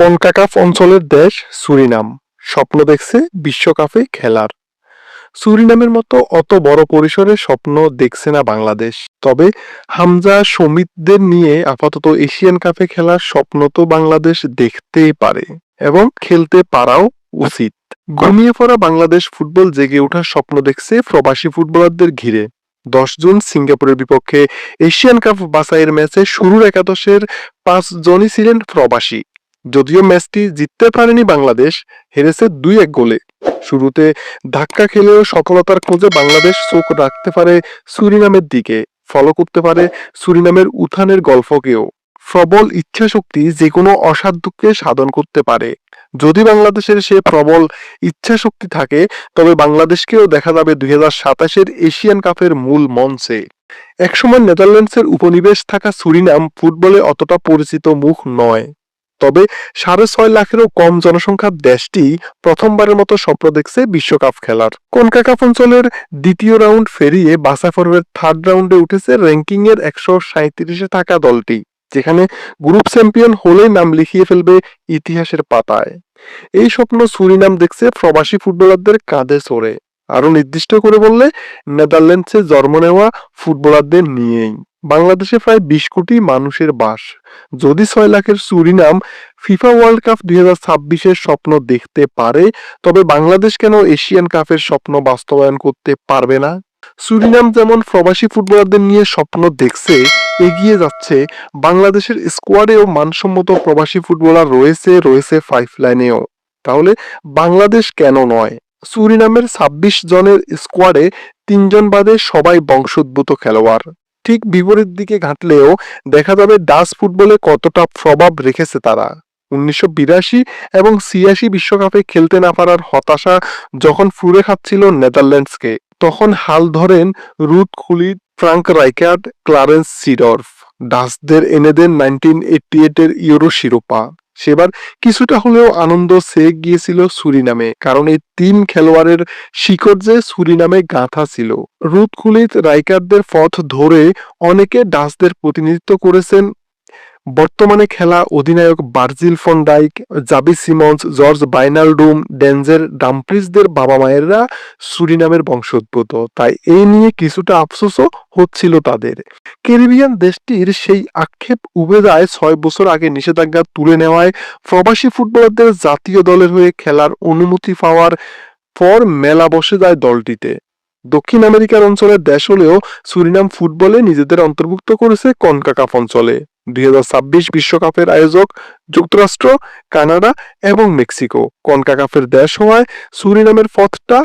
CONCACAF অঞ্চলের দেশ Surinam. স্বপ্ন দেখছে বিশ্বকাপে খেলার। সুরিনামের মতো অত বড় পরিসরে স্বপ্ন দেখছে না বাংলাদেশ। তবে হামজা সমিতদের নিয়ে আপাতত এশিয়ান কাপে খেলার স্বপ্ন তো বাংলাদেশ দেখতেই পারে এবং খেলতে পারাও উচিত। ঘুমিয়ে পড়া বাংলাদেশ ফুটবল জেগে ওঠার স্বপ্ন দেখছে প্রবাসী ফুটবলারদের ঘিরে। দশ জুন সিঙ্গাপুরের বিপক্ষে এশিয়ান কাপ বাছাইয়ের ম্যাচে শুরুর একাদশের পাঁচ জনই ছিলেন প্রবাসী। যদিও ম্যাচটি জিততে পারেনি বাংলাদেশ, হেরেছে দুই এক গোলে। শুরুতে ধাক্কা খেলেও সফলতার খোঁজে বাংলাদেশ চোখ রাখতে পারে সুরিনামের দিকে ফলো করতে পারে সুরিনামের উত্থানের গল্পকেও। প্রবল ইচ্ছাশক্তি যে কোনো অসাধ্যকে সাধন করতে পারে। যদি বাংলাদেশের সে প্রবল ইচ্ছাশক্তি থাকে, তবে বাংলাদেশকেও দেখা যাবে দুই হাজার সাতাশের এশিয়ান কাপের মূল মঞ্চে। একসময় নেদারল্যান্ডসের উপনিবেশ থাকা সুরিনাম ফুটবলে অতটা পরিচিত মুখ নয়। তবে সাড়ে ছয় লাখেরও কম জনসংখ্যার দেশটি প্রথমবারের মতো স্বপ্ন দেখছে বিশ্বকাপ খেলার। কনকাকাফ অঞ্চলের দ্বিতীয় রাউন্ড ফেরিয়ে বাসা পর্বের থার্ড রাউন্ডে উঠেছে র্যাঙ্কিং এর একশো সাঁত্রিশে থাকা দলটি, যেখানে গ্রুপ চ্যাম্পিয়ন হলেই নাম লিখিয়ে ফেলবে ইতিহাসের পাতায়। এই স্বপ্ন সুরিনাম দেখছে প্রবাসী ফুটবলারদের কাঁধে চড়ে আরও নির্দিষ্ট করে বললে, নেদারল্যান্ডসে জন্ম নেওয়া ফুটবলারদের নিয়েই। বাংলাদেশে প্রায় বিশ কোটি মানুষের বাস। যদি ছয় লাখের সুরিনাম ফিফা ওয়ার্ল্ড কাপ দুই হাজার ছাব্বিশের স্বপ্ন দেখতে পারে, তবে বাংলাদেশ কেন এশিয়ান কাপের স্বপ্ন বাস্তবায়ন করতে পারবে না? সুরিনাম যেমন প্রবাসী ফুটবলারদের নিয়ে স্বপ্ন দেখছে, এগিয়ে যাচ্ছে। বাংলাদেশের স্কোয়াডেও মানসম্মত প্রবাসী ফুটবলার রয়েছে রয়েছে ফাইভ লাইনেও তাহলে বাংলাদেশ কেন নয়? সুরিনামের ছাব্বিশ জনের স্কোয়াডে তিনজন বাদে সবাই বংশোদ্ভূত খেলোয়াড়। ঠিক বিপরীত দিকে ঘাটলেও দেখা যাবে ডাচ ফুটবলে কতটা প্রভাব রেখেছে তারা। উনিশশো বিরাশি এবং ছিয়াশি বিশ্বকাপে খেলতে না পারার হতাশা যখন ফুরে খাচ্ছিল নেদারল্যান্ডসকে, তখন হাল ধরেন Ruud Gullit Frank Rijkaard, Clarence Seedorf. ডাচদের এনে দেন নাইনটিন এইটি এর ইউরো শিরোপা। সেবার কিছুটা হলেও আনন্দ সে গিয়েছিল সুরিনামে, কারণ এই তিন খেলোয়াড়ের শিকড় যে সুরিনামে গাঁথা ছিল। রুথ খুলিত রাইকারদের পথ ধরে অনেকে ডাচদের প্রতিনিধিত্ব করেছেন। বর্তমানে খেলা অধিনায়ক বার্জিল ফন ডাইক জাবি সিমন্স, জর্জ বাইনালডুম, ডেনজের ডাম্প্রিজদের বাবা মায়েরা সুরিনামের বংশোদ্ভূত। তাই এই নিয়ে কিছুটা আফসোসও হচ্ছিল তাদের। ক্যারিবিয়ান দেশটির সেই আক্ষেপ উবে যায় ছয় বছর আগে নিষেধাজ্ঞা তুলে নেওয়ায় প্রবাসী ফুটবলারদের জাতীয় দলের হয়ে খেলার অনুমতি পাওয়ার পর মেলা বসে যায় দলটিতে। দক্ষিণ আমেরিকার অঞ্চলের দেশ হলেও সুরিনাম ফুটবলে নিজেদের অন্তর্ভুক্ত করেছে কনকাকাফ অঞ্চলে। দুই বিশ্বকাপের আয়োজক যুক্তরাষ্ট্র, কানাডা এবং মেক্সিকো। কনকাকাফের দেশ হওয়ায় সুরিনামের পথটা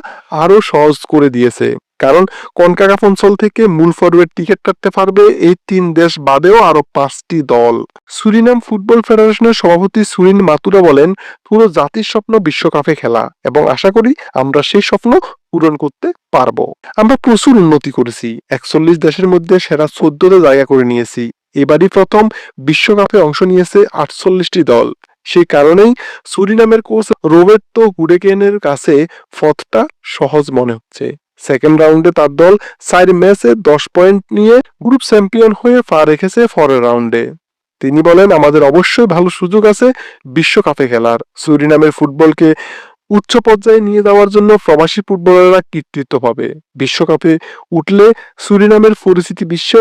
আরও সহজ করে দিয়েছে। কারণ কনকাকাফ অঞ্চল থেকে মূল ফরওয়ার্ড টিকিট কাটতে পারবে, এই তিন দেশ বাদেও আরও পাঁচটি দল। সুরিনাম ফুটবল ফেডারেশনের সভাপতি সুরিন মাতুরা বলেন, পুরো জাতির স্বপ্ন বিশ্বকাপে খেলা এবং আশা করি আমরা সেই স্বপ্ন পূরণ করতে পারব। আমরা প্রচুর উন্নতি করেছি, একচল্লিশ দেশের মধ্যে সেরা চোদ্দতে জায়গা করে নিয়েছি। এবারই প্রথম বিশ্বকাপে অংশ নিয়েছে আটচল্লিশটি দল। সেই কারণেই সুরিনামের কোচ রোবের্তো গুডেকেনের কাছে পথটা সহজ মনে হচ্ছে। সেকেন্ড রাউন্ডে তার দল চার ম্যাচে দশ পয়েন্ট নিয়ে গ্রুপ চ্যাম্পিয়ন হয়ে পা রেখেছে পরের রাউন্ডে তিনি বলেন, আমাদের অবশ্যই ভালো সুযোগ আছে বিশ্বকাপে খেলার। সুরিনামের ফুটবলকে উচ্চ পর্যায়ে নিয়ে যাওয়ার জন্য প্রবাসী ফুটবলাররা কৃতিত্ব পাবে। বিশ্বকাপে উঠলে সুরিনামের পরিস্থিতি বিশ্ব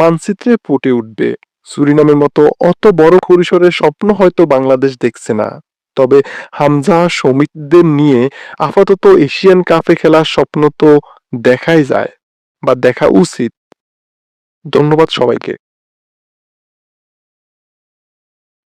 মানচিত্রে ফুটে উঠবে। সুরিনামের মতো অত বড় পরিসরের স্বপ্ন হয়তো বাংলাদেশ দেখছে না। তবে হামজা সমিতদের নিয়ে আপাতত এশিয়ান কাপে খেলার স্বপ্ন তো দেখাই যায় বা দেখা উচিত। ধন্যবাদ সবাইকে।